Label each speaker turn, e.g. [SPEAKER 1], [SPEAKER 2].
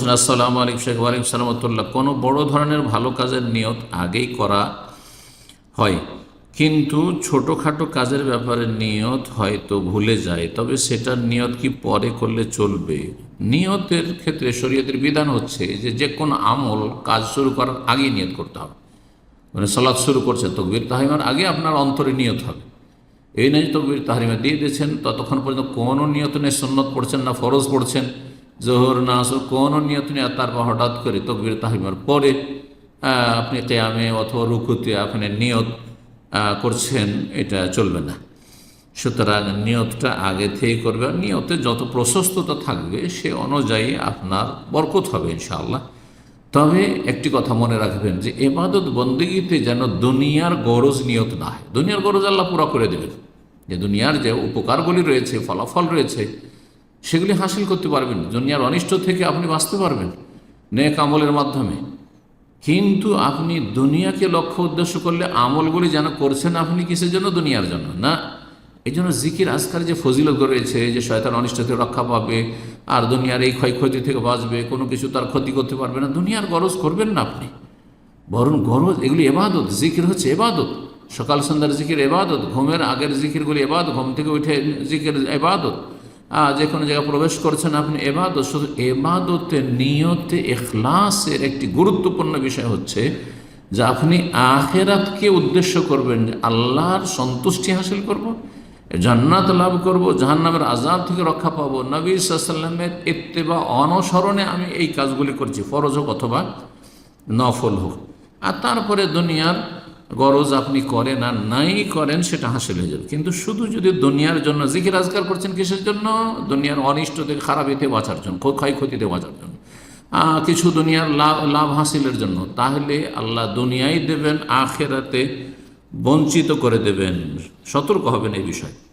[SPEAKER 1] বলছেন, আসসালামু আলাইকুম শেখ, ওয়ালাইকুম সালামতুল্লাহ কোনো বড় ধরনের ভালো কাজের নিয়ত আগেই করা হয়, কিন্তু ছোটোখাটো কাজের ব্যাপারে নিয়ত হয়তো ভুলে যায়, তবে সেটার নিয়ত কি পরে করলে চলবে? নিয়তের ক্ষেত্রে শরীয়তের বিধান হচ্ছে যে যে কোনো আমল, কাজ শুরু করার আগেই নিয়ত করতে হবে। মানে সলাৎ শুরু করছে, তকবির তাহিমার আগে আপনার অন্তরে নিয়ত হবে। এই নয় তকবির, তাহারিমা দিয়ে দিয়েছেন, ততক্ষণ পর্যন্ত কোনো নিয়ত নেই সন্ন্যত পড়ছেন না, ফরজ পড়ছেন। জোহর না আসর কোনো নিয়ত নেই। তারপর হঠাৎ করে তকবির তাহিমার পরে আপনি কেয়ামে অথবা রুকুতে আপনি নিয়ত করছেন, এটা চলবে না। সুতরাং নিয়তটা আগে থেকে করবে। নিয়তে যত প্রশস্ততা থাকবে, সে অনুযায়ী আপনার বরকত হবে, ইনশাআল্লাহ। তবে একটি কথা মনে রাখবেন যে, এবাদত বন্দিগিতে যেন দুনিয়ার গরজ নিয়ত না হয়। দুনিয়ার গরজ আল্লাহ পুরা করে দেবেন। যে দুনিয়ার যে উপকারগুলি রয়েছে, ফলাফল রয়েছে সেগুলি হাসিল করতে পারবেন দুনিয়ার অনিষ্ট থেকে আপনি বাঁচতে পারবেন। নেক আমলের মাধ্যমে। কিন্তু আপনি দুনিয়াকে লক্ষ্য উদ্দেশ্য করলে আমলগুলি যেন করছেন আপনি কিসের জন্য? দুনিয়ার জন্য, না? এই জন্য জিকির আজকাল যে ফজিলত রয়েছে, যে শয়তান অনিষ্ট থেকে রক্ষা পাবে, আর দুনিয়ার এই ক্ষয়ক্ষতি থেকে বাঁচবে, কোনো কিছু তার ক্ষতি করতে পারবে না। দুনিয়ার গরজ করবেন না আপনি। বরং গরজ, এগুলি এবাদত, জিকির হচ্ছে এবাদত। সকাল সন্ধ্যার জিকির এবাদত, ঘুমের আগের জিকিরগুলি এবাদত, ঘুম থেকে উঠে জিকির এবাদত। যে কোনো জায়গায় প্রবেশ করছেন আপনি এবাদত, শুধু এবাদতে নিয়তে এখলাসের একটি গুরুত্বপূর্ণ বিষয় হচ্ছে যে আপনি আখেরাতকে উদ্দেশ্য করবেন যে আল্লাহর সন্তুষ্টি হাসিল করব, জান্নাত লাভ করব, জাহান্নামের আজাব থেকে রক্ষা পাবো। নবী সাল্লামের ইত্তেবা অনসরণে আমি এই কাজগুলি করছি, ফরজ হোক অথবা নফল হোক। আর তারপরে দুনিয়ার গরজ আপনি করেন আর নাই করেন, সেটা হাসিল হয়ে যাবে। কিন্তু শুধু যদি দুনিয়ার জন্য জিকির আজকার করছেন কিসের জন্য? দুনিয়ার অনিষ্ট থেকে খারাপ এতে বাঁচার জন্য ক্ষয়- ক্ষয়ক্ষতিতে বাঁচার জন্য। কিছু দুনিয়ার লাভ লাভ হাসিলের জন্য। তাহলে আল্লাহ দুনিয়াই দেবেন, আখেরাতে বঞ্চিত করে দেবেন। সতর্ক হবেন এই বিষয়ে।